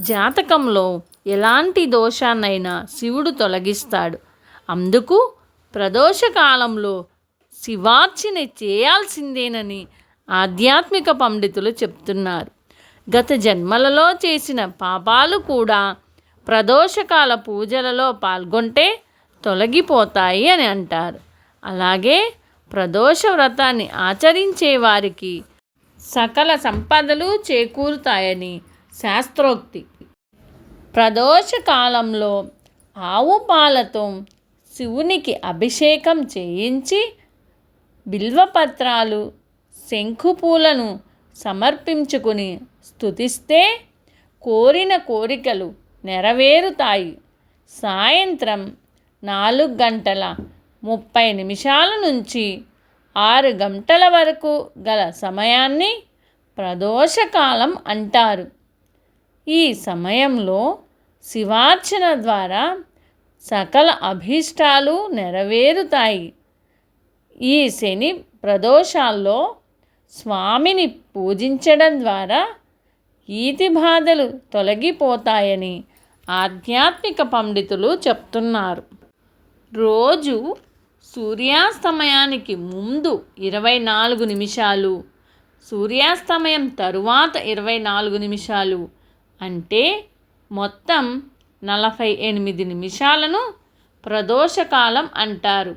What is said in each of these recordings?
జాతకంలో ఎలాంటి దోషాన్నైనా శివుడు తొలగిస్తాడు. అందుకు ప్రదోషకాలంలో శివార్చన చేయాల్సిందేనని ఆధ్యాత్మిక పండితులు చెప్తున్నారు. గత జన్మలలో చేసిన పాపాలు కూడా ప్రదోషకాల పూజలలో పాల్గొంటే తొలగిపోతాయి అని అంటారు. అలాగే ప్రదోష వ్రతాన్ని ఆచరించే వారికి సకల సంపదలు చేకూరుతాయని శాస్త్రోక్తి. ప్రదోష కాలంలో ఆవు పాలతో శివునికి అభిషేకం చేయించి బిల్వపత్రాలు శంఖుపూలను సమర్పించుకుని స్థుతిస్తే కోరిన కోరికలు నెరవేరుతాయి. సాయంత్రం నాలుగు గంటల ముప్పై నిమిషాల నుంచి ఆరు గంటల వరకు గల సమయాన్ని ప్రదోషకాలం అంటారు. ఈ సమయంలో శివార్చన ద్వారా సకల అభీష్టాలు నెరవేరుతాయి. ఈ శని ప్రదోషాల్లో స్వామిని పూజించడం ద్వారా ఈతి బాధలు తొలగిపోతాయని ఆధ్యాత్మిక పండితులు చెప్తున్నారు. రోజు సూర్యాస్తమయానికి ముందు ఇరవై నాలుగు నిమిషాలు సూర్యాస్తమయం తరువాత ఇరవై నాలుగు నిమిషాలు అంటే మొత్తం నలభై ఎనిమిది నిమిషాలను ప్రదోషకాలం అంటారు.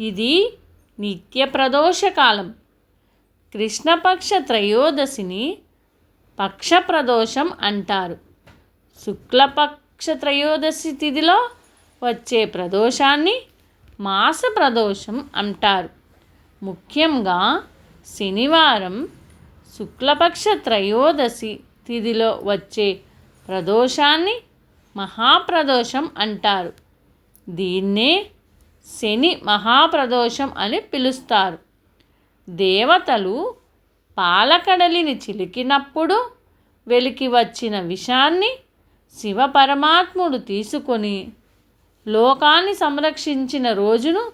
ఇది నిత్య ప్రదోషకాలం. కృష్ణపక్ష త్రయోదశిని పక్ష ప్రదోషం అంటారు. శుక్లపక్ష త్రయోదశి తిథిలో వచ్చే ప్రదోషాన్ని మాస ప్రదోషం అంటారు. ముఖ్యంగా శనివారం శుక్లపక్ష త్రయోదశి తిథిలో వచ్చే ప్రదోషాన్ని మహాప్రదోషం అంటారు. దీన్నే శని మహాప్రదోషం అని పిలుస్తారు. దేవతలు పాలకడలిని చిలికినప్పుడు వెలికి వచ్చిన విషాన్ని శివపరమాత్ముడు తీసుకొని లోకాన్ని సంరక్షించిన రోజును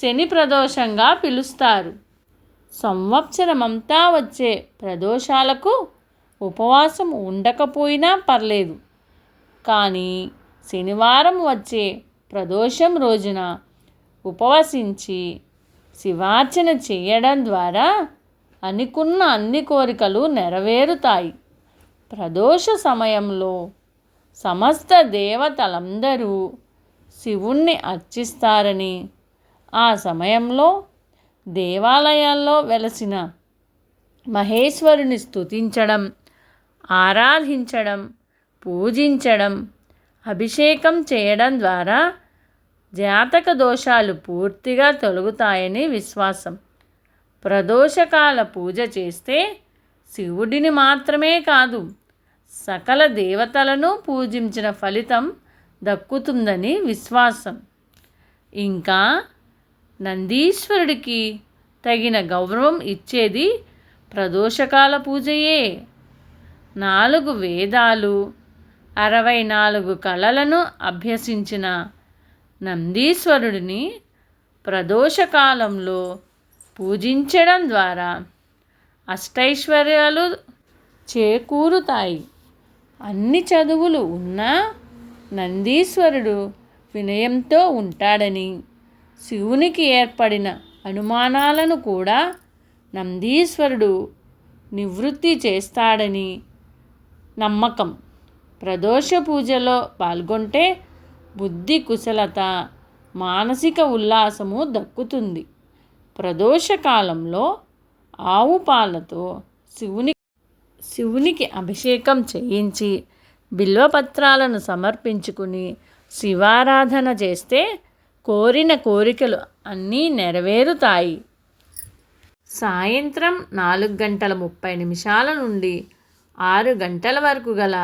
శని ప్రదోషంగా పిలుస్తారు. సంవత్సరమంతా వచ్చే ప్రదోషాలకు ఉపవాసం ఉండకపోయినా పర్లేదు. కానీ శనివారం వచ్చే ప్రదోషం రోజున ఉపవసించి శివార్చన చేయడం ద్వారా అనుకున్న అన్ని కోరికలు నెరవేరుతాయి. ప్రదోష సమయంలో సమస్త దేవతలందరూ శివుణ్ణి అర్చిస్తారని ఆ సమయంలో దేవాలయాల్లో వెలసిన మహేశ్వరుని స్తుతించడం ఆరాధించడం పూజించడం అభిషేకం చేయడం ద్వారా జాతక దోషాలు పూర్తిగా తొలగుతాయని విశ్వాసం. ప్రదోషకాల పూజ చేస్తే శివుడిని మాత్రమే కాదు సకల దేవతలను పూజించిన ఫలితం దక్కుతుందని విశ్వాసం. ఇంకా నందీశ్వరుడికి తగిన గౌరవం ఇచ్చేది ప్రదోషకాల పూజయే. నాలుగు వేదాలు అరవై నాలుగు కళలను అభ్యసించిన నందీశ్వరుడిని ప్రదోషకాలంలో పూజించడం ద్వారా అష్టైశ్వర్యాలు చేకూరుతాయి. అన్ని చదువులు ఉన్నా నందీశ్వరుడు వినయంతో ఉంటాడని శివునికి ఏర్పడిన అనుమానాలను కూడా నందీశ్వరుడు నివృత్తి చేస్తాడని నమ్మకం. ప్రదోష పూజలో పాల్గొంటే బుద్ధి కుశలత మానసిక ఉల్లాసము దక్కుతుంది. ప్రదోష కాలంలో ఆవు పాలతో శివుని శివునికి అభిషేకం చేయించి బిల్వపత్రాలను సమర్పించుకుని శివారాధన చేస్తే కోరిన కోరికలు అన్నీ నెరవేరుతాయి. సాయంత్రం నాలుగు గంటల ముప్పై నిమిషాల నుండి ఆరు గంటల వరకు గల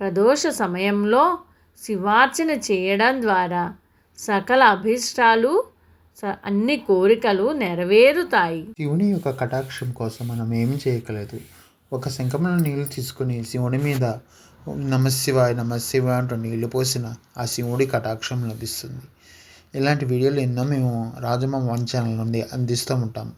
ప్రదోష సమయంలో శివార్చన చేయడం ద్వారా సకల అభీష్టాలు స అన్ని కోరికలు నెరవేరుతాయి. శివుని యొక్క కటాక్షం కోసం మనం ఏమి చేయగలదు? ఒక శంఖంలో నీళ్ళు తీసుకుని శివుని మీద నమశివాయ నమశివాయ అంటూ నీళ్ళు పోసిన ఆ శివుడి కటాక్షం లభిస్తుంది. ఇలాంటి వీడియోలు ఎన్నో మేము రాజమ్మ వన్ ఛానల్ నుండి అందిస్తూ ఉంటాం.